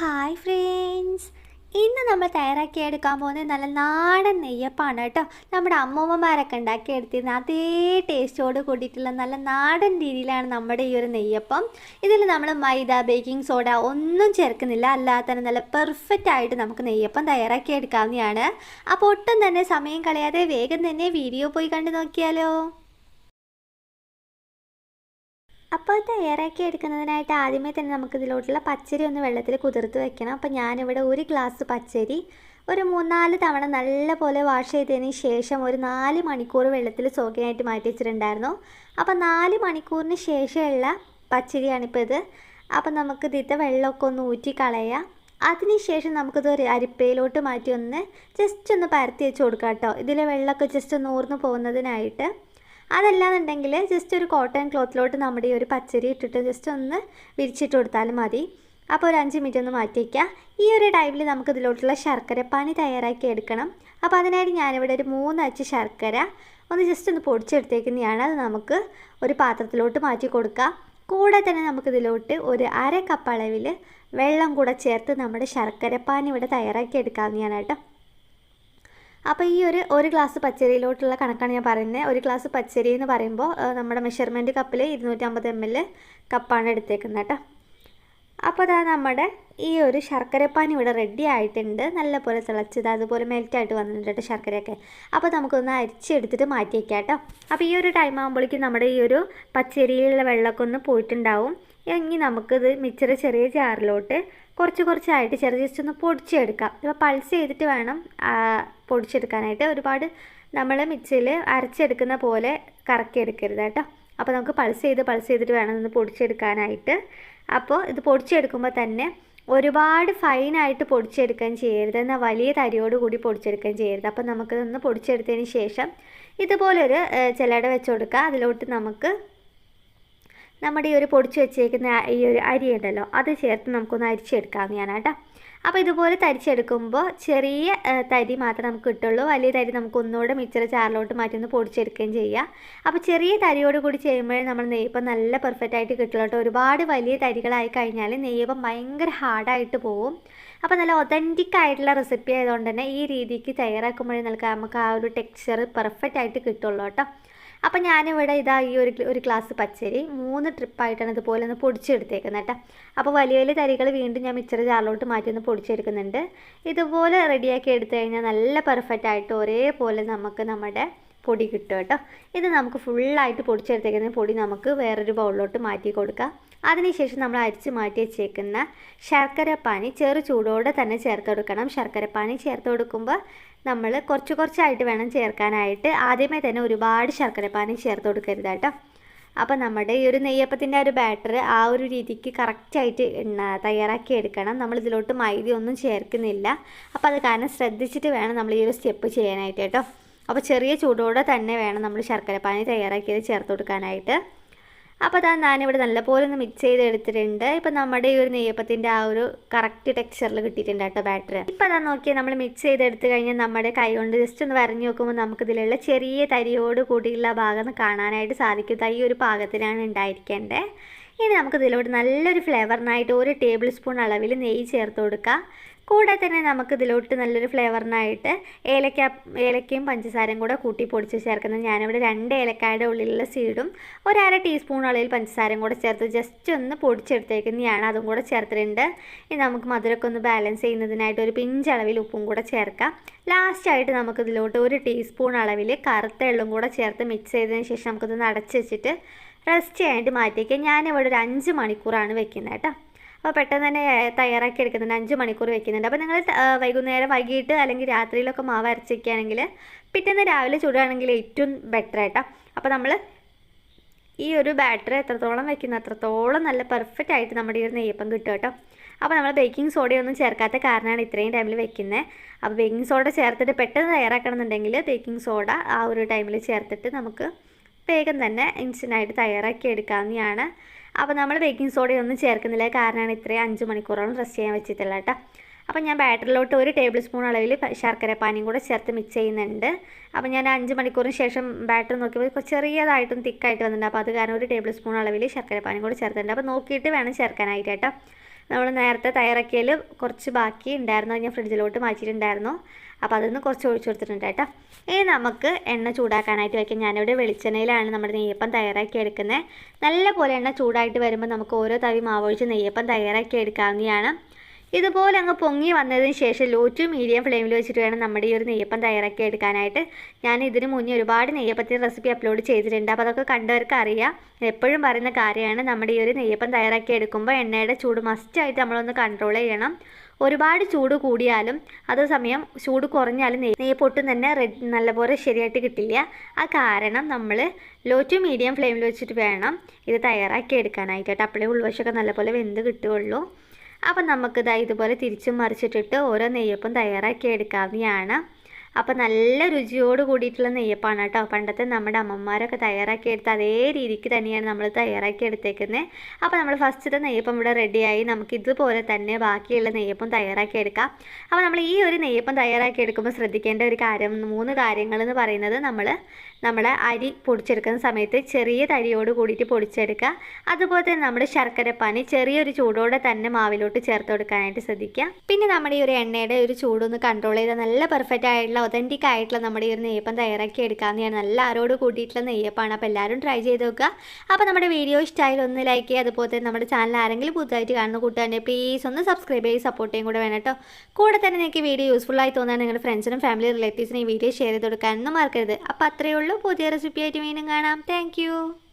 Hi friends ഇന്ന് നമ്മൾ തയ്യാറാക്കി എടുക്കാൻ പോകുന്നത് നല്ല നാടൻ നെയ്യപ്പാണ് കേട്ടോ. നമ്മുടെ അമ്മൂമ്മമാരൊക്കെ ഉണ്ടാക്കി എടുത്തിരുന്ന അതേ ടേസ്റ്റോട് കൂടിയിട്ടുള്ള നല്ല നാടൻ രീതിയിലാണ് നമ്മുടെ ഈ ഒരു നെയ്യപ്പം. ഇതിൽ നമ്മൾ മൈദ ബേക്കിംഗ് സോഡ ഒന്നും ചേർക്കുന്നില്ല. അല്ലാതെ തന്നെ നല്ല പെർഫെക്റ്റ് ആയിട്ട് നമുക്ക് നെയ്യപ്പം തയ്യാറാക്കി എടുക്കാവുന്നതാണ്. അപ്പോൾ ഒട്ടും തന്നെ സമയം കളയാതെ വേഗം തന്നെ വീഡിയോ പോയി കണ്ടു നോക്കിയാലോ. അപ്പോൾ തയ്യാറാക്കി എടുക്കുന്നതിനായിട്ട് ആദ്യമേ തന്നെ നമുക്ക് ഇതിലോട്ടുള്ള പച്ചരി ഒന്ന് വെള്ളത്തിൽ കുതിർത്ത് വെക്കണം. അപ്പോൾ ഞാനിവിടെ ഒരു ഗ്ലാസ് പച്ചരി ഒരു മൂന്നാൽ തവണ നല്ലപോലെ വാഷ് ചെയ്തതിന് ശേഷം ഒരു നാല് മണിക്കൂർ വെള്ളത്തിൽ സോക്കിനായിട്ട് മാറ്റി വെച്ചിട്ടുണ്ടായിരുന്നു. അപ്പോൾ നാല് മണിക്കൂറിന് ശേഷമുള്ള പച്ചരിയാണിപ്പോൾ ഇത്. അപ്പോൾ നമുക്ക് ഇതിത്തെ വെള്ളമൊക്കെ ഒന്ന് ഊറ്റി കളയാം. അതിനുശേഷം നമുക്കിത് ഒരു അരിപ്പയിലോട്ട് മാറ്റി ഒന്ന് ജസ്റ്റ് ഒന്ന് പരത്തി വെച്ച് കൊടുക്കാം കേട്ടോ. ഇതിലെ വെള്ളമൊക്കെ ജസ്റ്റ് ഒന്ന് ഊർന്നു പോകുന്നതിനായിട്ട്. അതല്ലാന്നുണ്ടെങ്കിൽ ജസ്റ്റ് ഒരു കോട്ടൺ ക്ലോത്തിലോട്ട് നമ്മുടെ ഈ ഒരു പച്ചരി ഇട്ടിട്ട് ജസ്റ്റ് ഒന്ന് വിരിച്ചിട്ട് കൊടുത്താലും മതി. അപ്പോൾ ഒരു അഞ്ച് മിനിറ്റ് ഒന്ന് മാറ്റി വയ്ക്കുക ഈ ഒരു ടൈമിൽ നമുക്ക് ഇതിലോട്ടുള്ള ശർക്കര ശർക്കരപ്പാനി തയ്യാറാക്കി എടുക്കണം. അപ്പോൾ അതിനായിട്ട് ഞാനിവിടെ ഒരു മൂന്ന് അച്ച് ശർക്കര ഒന്ന് ജസ്റ്റ് ഒന്ന് പൊടിച്ചെടുത്തേക്കുന്നതാണ്. അത് നമുക്ക് ഒരു പാത്രത്തിലോട്ട് മാറ്റി കൊടുക്കുക കൂടെ തന്നെ നമുക്കിതിലോട്ട് ഒരു അര കപ്പ് അളവിൽ വെള്ളം കൂടെ ചേർത്ത് നമ്മുടെ ശർക്കരപ്പാനി ഇവിടെ തയ്യാറാക്കി എടുക്കാവുന്നതാണ് കേട്ടോ. അപ്പോൾ ഈ ഒരു ഒരു ഗ്ലാസ് പച്ചരിയിലോട്ടുള്ള കണക്കാണ് ഞാൻ പറയുന്നത്. ഒരു ഗ്ലാസ് പച്ചരി എന്ന് പറയുമ്പോൾ നമ്മുടെ മെഷർമെന്റ് കപ്പിൽ ഇരുന്നൂറ്റമ്പത് എം എൽ കപ്പാണ് എടുത്തേക്കുന്നത് കേട്ടോ അപ്പോൾ അതാ നമ്മുടെ ഈ ഒരു ശർക്കരപ്പാനി ഇവിടെ റെഡി ആയിട്ടുണ്ട്. നല്ലപോലെ തിളച്ചത് അതുപോലെ മെൽറ്റായിട്ട് വന്നിട്ടുണ്ട് കേട്ടോ ശർക്കരയൊക്കെ. അപ്പോൾ നമുക്കൊന്ന് അരിച്ചെടുത്തിട്ട് മാറ്റി വയ്ക്കാം കേട്ടോ അപ്പോൾ ഈ ഒരു ടൈം ആകുമ്പോഴേക്കും നമ്മുടെ ഈ ഒരു പച്ചരിയിലുള്ള വെള്ളമൊക്കെ ഒന്ന് പോയിട്ടുണ്ടാവും. ഇനി നമുക്കിത് മിച്ചറ് ചെറിയ ജാറിലോട്ട് കുറച്ച് കുറച്ചായിട്ട് ചെറിയ ജസ്റ്റ് ഒന്ന് പൊടിച്ചെടുക്കാം. ഇപ്പോൾ പൾസ് ചെയ്തിട്ട് വേണം പൊടിച്ചെടുക്കാനായിട്ട് ഒരുപാട് നമ്മൾ മിക്സിയിൽ അരച്ചെടുക്കുന്ന പോലെ കറക്കി കറക്കിയെടുക്കരുത് കേട്ടോ. അപ്പോൾ നമുക്ക് പൾസ് ചെയ്ത് പൾസ് ചെയ്തിട്ട് വേണം ഒന്ന് പൊടിച്ചെടുക്കാനായിട്ട്. അപ്പോൾ ഇത് പൊടിച്ചെടുക്കുമ്പോൾ തന്നെ ഒരുപാട് ഫൈനായിട്ട് പൊടിച്ചെടുക്കാൻ ചെയ്യരുത്. എന്നാൽ വലിയ തരിയോട് കൂടി പൊടിച്ചെടുക്കാൻ ചെയ്യരുത്. അപ്പോൾ നമുക്കിതൊന്ന് പൊടിച്ചെടുത്തതിന് ശേഷം ഇതുപോലൊരു ചിലട വെച്ച് കൊടുക്കുക. അതിലോട്ട് നമുക്ക് നമ്മുടെ ഈ ഒരു പൊടിച്ച് വെച്ചേക്കുന്ന ഈ ഒരു അരി ഉണ്ടല്ലോ അത് ചേർത്ത് നമുക്കൊന്ന് അരിച്ചെടുക്കാവുന്നതാണ് കേട്ടോ. അപ്പോൾ ഇതുപോലെ തരിച്ചെടുക്കുമ്പോൾ ചെറിയ തരി മാത്രമേ നമുക്ക് കിട്ടുള്ളൂ. വലിയ തരി നമുക്ക് ഒന്നുകൂടെ മിച്ചറ് ചാറിലോട്ട് മാറ്റി ഒന്ന് പൊടിച്ചെടുക്കുകയും ചെയ്യാം. അപ്പോൾ ചെറിയ തരിയോട് കൂടി ചെയ്യുമ്പോഴേ നമ്മൾ നെയ്യപ്പം നല്ല പെർഫെക്റ്റ് ആയിട്ട് കിട്ടുള്ളൂ കേട്ടോ. ഒരുപാട് വലിയ തരികളായി കഴിഞ്ഞാൽ നെയ്യപ്പം ഭയങ്കര ഹാർഡായിട്ട് പോവും. അപ്പോൾ നല്ല ഒതന്റിക് ആയിട്ടുള്ള റെസിപ്പി ആയതുകൊണ്ട് തന്നെ ഈ രീതിക്ക് തയ്യാറാക്കുമ്പോഴേ നമുക്ക് നമുക്ക് ആ ഒരു ടെക്സ്ചർ പെർഫെക്റ്റ് ആയിട്ട് കിട്ടുള്ളൂ കേട്ടോ. അപ്പോൾ ഞാനിവിടെ ഇതാ ഈ ഒരു ഒരു ഗ്ലാസ് പച്ചരി മൂന്ന് ട്രിപ്പായിട്ടാണ് ഇതുപോലെ ഒന്ന് പൊടിച്ചെടുത്തേക്കുന്നത് കേട്ടോ അപ്പോൾ വലിയ വലിയ തരികൾ വീണ്ടും ഞാൻ മിച്ചറ് ജാറിലോട്ട് മാറ്റി ഒന്ന് പൊടിച്ചെടുക്കുന്നുണ്ട്. ഇതുപോലെ റെഡിയാക്കി എടുത്തു കഴിഞ്ഞാൽ നല്ല പെർഫെക്റ്റ് ആയിട്ട് ഒരേപോലെ നമുക്ക് നമ്മുടെ പൊടി കിട്ടും കേട്ടോ ഇത് നമുക്ക് ഫുള്ളായിട്ട് പൊടിച്ചെടുത്തേക്കുന്ന പൊടി നമുക്ക് വേറൊരു ബൗളിലോട്ട് മാറ്റി കൊടുക്കാം. അതിനുശേഷം നമ്മൾ അരിച്ച് മാറ്റി വെച്ചേക്കുന്ന ശർക്കരപ്പാനി ചെറു ചൂടോടെ തന്നെ ചേർത്ത് കൊടുക്കണം. ശർക്കരപ്പാനി ചേർത്ത് കൊടുക്കുമ്പോൾ നമ്മൾ കുറച്ച് കുറച്ചായിട്ട് വേണം ചേർക്കാനായിട്ട്. ആദ്യമേ തന്നെ ഒരുപാട് ശർക്കരപ്പാനി ചേർത്ത് കൊടുക്കരുത് കേട്ടോ. അപ്പോൾ നമ്മുടെ ഈ ഒരു നെയ്യപ്പത്തിന്റെ ഒരു ബാറ്റർ ആ ഒരു രീതിക്ക് കറക്റ്റായിട്ട് തയ്യാറാക്കി എടുക്കണം. നമ്മൾ ഇതിലോട്ട് മൈദ ഒന്നും ചേർക്കുന്നില്ല. അപ്പോൾ അത് കാരണം ശ്രദ്ധിച്ചിട്ട് വേണം നമ്മൾ ഈ ഒരു സ്റ്റെപ്പ് ചെയ്യാനായിട്ട് കേട്ടോ. അപ്പോൾ ചെറിയ ചൂടോടെ തന്നെ വേണം നമ്മൾ ശർക്കരപ്പാനി തയ്യാറാക്കിയത് ചേർത്ത് കൊടുക്കാനായിട്ട്. അപ്പോൾ അതാ ഞാനിവിടെ നല്ലപോലെ ഒന്ന് മിക്സ് ചെയ്ത് എടുത്തിട്ടുണ്ട് ഇപ്പം നമ്മുടെ ഈ ഒരു നെയ്യപ്പത്തിന്റെ ആ ഒരു കറക്റ്റ് ടെക്സ്ചറിൽ കിട്ടിയിട്ടുണ്ട് കേട്ടോ ബാറ്റർ ഇപ്പം അതാ നോക്കിയാൽ നമ്മൾ മിക്സ് ചെയ്ത് എടുത്തു കഴിഞ്ഞാൽ നമ്മുടെ കൈ കൊണ്ട് ജസ്റ്റ് ഒന്ന് വരഞ്ഞു നോക്കുമ്പോൾ നമുക്കിതിലുള്ള ചെറിയ തരിയോട് കൂടിയുള്ള ഭാഗം കാണാനായിട്ട് സാധിക്കും. ഈ ഒരു പാകത്തിനാണ് ഉണ്ടായിരിക്കേണ്ടത് ഇനി നമുക്കിതിലോട്ട് നല്ലൊരു ഫ്ലേവറിനായിട്ട് ഒരു ടേബിൾ സ്പൂൺ അളവിൽ നെയ്യ് ചേർത്ത് കൊടുക്കാം. കൂടെ തന്നെ നമുക്ക് ഇതിലോട്ട് നല്ലൊരു ഫ്ലേവറിനായിട്ട് ഏലക്ക ഏലക്കയും പഞ്ചസാരയും കൂടെ കൂട്ടി പൊടിച്ച് ചേർക്കുന്നത് ഞാനിവിടെ രണ്ട് ഏലക്കായുടെ ഉള്ളിലുള്ള സീഡും ഒരര ടീസ്പൂൺ അളവിൽ പഞ്ചസാരയും കൂടെ ചേർത്ത് ജസ്റ്റ് ഒന്ന് പൊടിച്ചെടുത്തേക്കുന്നതാണ്. അതും കൂടെ ചേർത്തിട്ടുണ്ട്. ഇനി നമുക്ക് മധുരമൊക്കെ ഒന്ന് ബാലൻസ് ചെയ്യുന്നതിനായിട്ട് ഒരു പിഞ്ചളവിൽ ഉപ്പും കൂടെ ചേർക്കാം. ലാസ്റ്റായിട്ട് നമുക്ക് ഇതിലോട്ട് ഒരു ടീസ്പൂൺ അളവിൽ കറുത്ത എള്ളും കൂടെ ചേർത്ത് മിക്സ് ചെയ്തതിന് ശേഷം നമുക്കിതൊന്ന് അടച്ച് വെച്ചിട്ട് റെസ്റ്റ് ചെയ്യാനായിട്ട് മാറ്റിയേക്കാം. ഞാനിവിടെ ഒരു അഞ്ച് മണിക്കൂറാണ് വെക്കുന്നത് കേട്ടോ. അപ്പോൾ പെട്ടെന്ന് തന്നെ തയ്യാറാക്കി എടുക്കുന്നുണ്ട്. അഞ്ച് മണിക്കൂർ വെക്കുന്നുണ്ട്. അപ്പോൾ നിങ്ങൾ വൈകുന്നേരം വൈകിട്ട് അല്ലെങ്കിൽ രാത്രിയിലൊക്കെ മാവ് അരച്ചിരിക്കുകയാണെങ്കിൽ പിറ്റേന്ന് രാവിലെ ചൂടാണെങ്കിൽ ഏറ്റവും ബെറ്റർ ആയിട്ടോ. അപ്പോൾ നമ്മൾ ഈ ഒരു ബാറ്ററി എത്രത്തോളം വെക്കുന്ന അത്രത്തോളം നല്ല പെർഫെക്റ്റ് ആയിട്ട് നമ്മുടെ ഈ ഒരു നെയ്യപ്പം കിട്ടും കേട്ടോ. അപ്പോൾ നമ്മൾ ബേക്കിംഗ് സോഡയൊന്നും ചേർക്കാത്ത കാരണമാണ് ഇത്രയും ടൈമിൽ വെക്കുന്നത് അപ്പോൾ ബേക്കിംഗ് സോഡ ചേർത്തിട്ട് പെട്ടെന്ന് തയ്യാറാക്കണമെന്നുണ്ടെങ്കിൽ ബേക്കിംഗ് സോഡ ആ ഒരു ടൈമിൽ ചേർത്തിട്ട് നമുക്ക് വേഗം തന്നെ ഇൻസ്റ്റന്റായിട്ട് തയ്യാറാക്കി എടുക്കാവുന്നതാണ്. അപ്പോൾ നമ്മൾ ബേക്കിംഗ് സോഡയൊന്നും ചേർക്കുന്നില്ല. കാരണമാണ് ഇത്രയും അഞ്ച് മണിക്കൂറോളം റെസ്റ്റ് ചെയ്യാൻ വെച്ചിട്ടില്ല കേട്ടോ. അപ്പോൾ ഞാൻ ബാറ്ററിലോട്ട് ഒരു ടേബിൾ സ്പൂൺ അളവിൽ ശർക്കര പാനിയും കൂടെ ചേർത്ത് മിക്സ് ചെയ്യുന്നുണ്ട്. അപ്പോൾ ഞാൻ അഞ്ച് മണിക്കൂറിന് ശേഷം ബാറ്റർ നോക്കിയപ്പോൾ ചെറിയതായിട്ടും തിക്കായിട്ട് വന്നിട്ടുണ്ട്. അപ്പോൾ അത് കാരണം ഒരു ടേബിൾ സ്പൂൺ അളവിൽ ശർക്കര പാനിയും കൂടെ ചേർത്തിട്ടുണ്ട്. അപ്പോൾ നോക്കിയിട്ട് വേണം ചേർക്കാനായിട്ട് കേട്ടോ. നമ്മൾ നേരത്തെ തയ്യാറാക്കിയതിൽ കുറച്ച് ബാക്കി ഉണ്ടായിരുന്നു. ഞാൻ ഫ്രിഡ്ജിലോട്ട് മാറ്റിയിട്ടുണ്ടായിരുന്നു. അപ്പോൾ അതൊന്ന് കുറച്ച് ഒഴിച്ചു കൊടുത്തിട്ടുണ്ട് കേട്ടോ. ഇനി നമുക്ക് എണ്ണ ചൂടാക്കാനായിട്ട് വയ്ക്കാം ഞാനിവിടെ വെളിച്ചെണ്ണയിലാണ് നമ്മുടെ നെയ്യപ്പം തയ്യാറാക്കി എടുക്കുന്നത്. നല്ലപോലെ എണ്ണ ചൂടായിട്ട് വരുമ്പോൾ നമുക്ക് ഓരോ തവി മാവൊഴിച്ച് നെയ്യപ്പം തയ്യാറാക്കി എടുക്കാവുന്നതാണ്. ഇതുപോലെ അങ്ങ് പൊങ്ങി വന്നതിന് ശേഷം ലോ ടു മീഡിയം ഫ്ലെയിമിൽ വെച്ചിട്ട് വേണം നമ്മുടെ ഈ ഒരു നെയ്യപ്പം തയ്യാറാക്കി എടുക്കാനായിട്ട്. ഞാൻ ഇതിന് മുന്നേ ഒരുപാട് നെയ്യപ്പത്തിന്റെ റെസിപ്പി അപ്ലോഡ് ചെയ്തിട്ടുണ്ട്. അപ്പോൾ അതൊക്കെ കണ്ടവർക്ക് അറിയാം. എപ്പോഴും പറയുന്ന കാര്യമാണ് നമ്മുടെ ഈ ഒരു നെയ്യപ്പം തയ്യാറാക്കി എടുക്കുമ്പോൾ എണ്ണയുടെ ചൂട് മസ്റ്റായിട്ട് നമ്മളൊന്ന് കൺട്രോൾ ചെയ്യണം. ഒരുപാട് ചൂട് കൂടിയാലും അതേസമയം ചൂട് കുറഞ്ഞാലും നെയ്യ് നെയ്യപ്പൊട്ടും തന്നെ റെഡ് നല്ലപോലെ ശരിയായിട്ട് കിട്ടില്ല. ആ കാരണം നമ്മൾ ലോ ടു മീഡിയം ഫ്ലെയിമിൽ വെച്ചിട്ട് വേണം ഇത് തയ്യാറാക്കി എടുക്കാനായിട്ട്. കേട്ടോ അപ്പോഴേ ഉൾവശമൊക്കെ നല്ലപോലെ വെന്ത് കിട്ടുകയുള്ളൂ. അപ്പം നമുക്കിതാ ഇതുപോലെ തിരിച്ചും മറിച്ചിട്ടിട്ട് ഓരോ നെയ്യപ്പം തയ്യാറാക്കി എടുക്കാവുന്നതാണ്. അപ്പോൾ നല്ല രുചിയോട് കൂടിയിട്ടുള്ള നെയ്യപ്പാണ് കേട്ടോ. പണ്ടത്തെ നമ്മുടെ അമ്മമാരൊക്കെ തയ്യാറാക്കി എടുത്ത അതേ രീതിക്ക് തന്നെയാണ് നമ്മൾ തയ്യാറാക്കി എടുത്തേക്കുന്നത് അപ്പോൾ നമ്മൾ ഫസ്റ്റത്തെ നെയ്യപ്പം ഇവിടെ റെഡിയായി. നമുക്ക് ഇതുപോലെ തന്നെ ബാക്കിയുള്ള നെയ്യപ്പം തയ്യാറാക്കി എടുക്കാം. അപ്പോൾ നമ്മൾ ഈ ഒരു നെയ്യപ്പം തയ്യാറാക്കി എടുക്കുമ്പോൾ ശ്രദ്ധിക്കേണ്ട ഒരു കാര്യം മൂന്ന് കാര്യങ്ങൾ എന്ന് പറയുന്നത് നമ്മൾ നമ്മുടെ അരി പൊടിച്ചെടുക്കുന്ന സമയത്ത് ചെറിയ തരിയോട് കൂടിയിട്ട് പൊടിച്ചെടുക്കുക. അതുപോലെ തന്നെ നമ്മുടെ ശർക്കരപ്പാനി ചെറിയൊരു ചൂടോടെ തന്നെ മാവിലോട്ട് ചേർത്ത് കൊടുക്കാനായിട്ട് ശ്രദ്ധിക്കുക. പിന്നെ നമ്മുടെ ഈ ഒരു എണ്ണയുടെ ഒരു ചൂടൊന്ന് കൺട്രോൾ ചെയ്താൽ നല്ല പെർഫെക്റ്റ് ആയിട്ടുള്ള ഒതന്റിക് ആയിട്ടുള്ള നമ്മുടെ ഈ ഒരു നെയ്യപ്പം തയ്യാറാക്കി എടുക്കാവുന്നതാണ് നല്ല ആരോട് കൂട്ടിയിട്ടുള്ള നെയ്യപ്പാണ് അപ്പോൾ എല്ലാവരും ട്രൈ ചെയ്ത് നോക്കുക. അപ്പോൾ നമ്മുടെ വീഡിയോ ഇഷ്ടമായാലും ഒന്ന് ലൈക്ക് ചെയ്യുക. അതുപോലെ തന്നെ നമ്മുടെ ചാനൽ ആരെങ്കിലും പുതുതായിട്ട് കാണുന്ന കൂട്ടുകാരെ പ്ലീസ് ഒന്ന് സബ്സ്ക്രൈബ് ചെയ്ത് സപ്പോർട്ട് കൂടെ വേണം കേട്ടോ. കൂടെ തന്നെ നിങ്ങൾക്ക് വീഡിയോ യൂസ്ഫുൾ ആയി തോന്നാൻ നിങ്ങളുടെ ഫ്രണ്ട്സിനും ഫാമിലി റിലേറ്റീവ്സിനും ഈ വീഡിയോ ഷെയർ ചെയ്ത് കൊടുക്കാനൊന്നും മറക്കരുത്. അപ്പോൾ അത്രയേ ഉള്ളൂ. പുതിയ റെസിപ്പിയായിട്ട് വീണ്ടും കാണാം. താങ്ക്